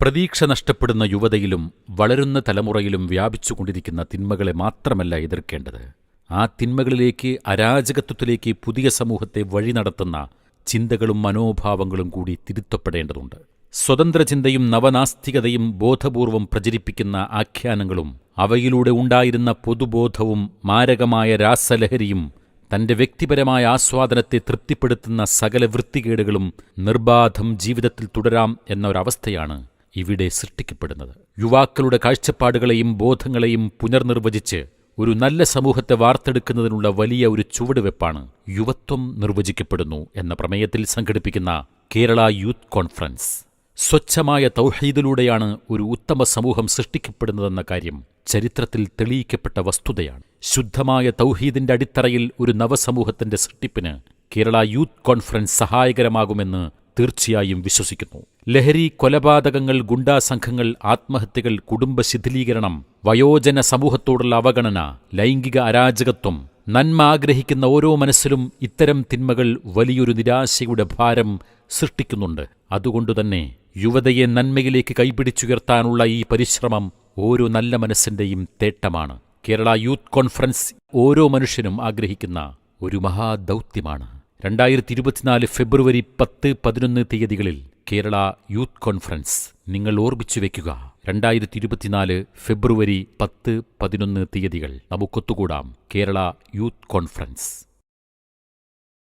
പ്രതീക്ഷ നഷ്ടപ്പെടുന്ന യുവതയിലും വളരുന്ന തലമുറയിലും വ്യാപിച്ചുകൊണ്ടിരിക്കുന്ന തിന്മകളെ മാത്രമല്ല എതിർക്കേണ്ടത്. ആ തിന്മകളിലേക്ക് അരാജകത്വത്തിലേക്ക് പുതിയ സമൂഹത്തെ വഴി നടത്തുന്ന ചിന്തകളും മനോഭാവങ്ങളും കൂടി തിരുത്തപ്പെടേണ്ടതുണ്ട്. സ്വതന്ത്ര ചിന്തയും നവനാസ്തികതയും ബോധപൂർവം പ്രചരിപ്പിക്കുന്ന ആഖ്യാനങ്ങളും അവയിലൂടെ ഉണ്ടായിരുന്ന പൊതുബോധവും മാരകമായ രാസലഹരിയും തന്റെ വ്യക്തിപരമായ ആസ്വാദനത്തെ തൃപ്തിപ്പെടുത്തുന്ന സകല വൃത്തികേടുകളും നിർബാധം ജീവിതത്തിൽ തുടരാം എന്ന ഒരവസ്ഥയാണ് ഇവിടെ സൃഷ്ടിക്കപ്പെടുന്നത്. യുവാക്കളുടെ കാഴ്ചപ്പാടുകളെയും ബോധങ്ങളെയും പുനർനിർവചിച്ച് ഒരു നല്ല സമൂഹത്തെ വാർത്തെടുക്കുന്നതിനുള്ള വലിയ ഒരു ചുവടുവെപ്പാണ് യുവത്വം നിർവചിക്കപ്പെടുന്നു എന്ന പ്രമേയത്തിൽ സംഘടിപ്പിക്കുന്ന കേരള യൂത്ത് കോൺഫറൻസ്. സ്വച്ഛമായ തൗഹീദിലൂടെയാണ് ഒരു ഉത്തമ സമൂഹം സൃഷ്ടിക്കപ്പെടുന്നതെന്ന കാര്യം ചരിത്രത്തിൽ തെളിയിക്കപ്പെട്ട വസ്തുതയാണ്. ശുദ്ധമായ തൗഹീദിന്റെ അടിത്തറയിൽ ഒരു നവസമൂഹത്തിന്റെ സൃഷ്ടിപ്പിന് കേരള യൂത്ത് കോൺഫറൻസ് സഹായകരമാകുമെന്ന് തീർച്ചയായും വിശ്വസിക്കുന്നു. ലഹരി കൊലപാതകങ്ങൾ ഗുണ്ടാ സംഘങ്ങൾ ആത്മഹത്യകൾ കുടുംബ ശിഥിലീകരണം വയോജന സമൂഹത്തോടുള്ള അവഗണന ലൈംഗിക അരാജകത്വം നന്മ ആഗ്രഹിക്കുന്ന ഓരോ മനസ്സിലും ഇത്തരം തിന്മകൾ വലിയൊരു നിരാശയുടെ ഭാരം സൃഷ്ടിക്കുന്നുണ്ട്. അതുകൊണ്ടുതന്നെ യുവതയെ നന്മയിലേക്ക് കൈപിടിച്ചുയർത്താനുള്ള ഈ പരിശ്രമം ഓരോ നല്ല മനസ്സിന്റെയും തേട്ടമാണ്. കേരള യൂത്ത് കോൺഫറൻസ് ഓരോ മനുഷ്യനും ആഗ്രഹിക്കുന്ന ഒരു മഹാദൗത്യമാണ്. രണ്ടായിരത്തി ഇരുപത്തിനാല് ഫെബ്രുവരി പത്ത് പതിനൊന്ന് തീയതികളിൽ കേരള യൂത്ത് കോൺഫറൻസ് നിങ്ങൾ ഓർമ്മിച്ചു വെക്കുക. രണ്ടായിരത്തി ഇരുപത്തിനാല് ഫെബ്രുവരി പത്ത് പതിനൊന്ന് തീയതികൾ നമുക്കൊത്തുകൂടാം. Kerala youth conference.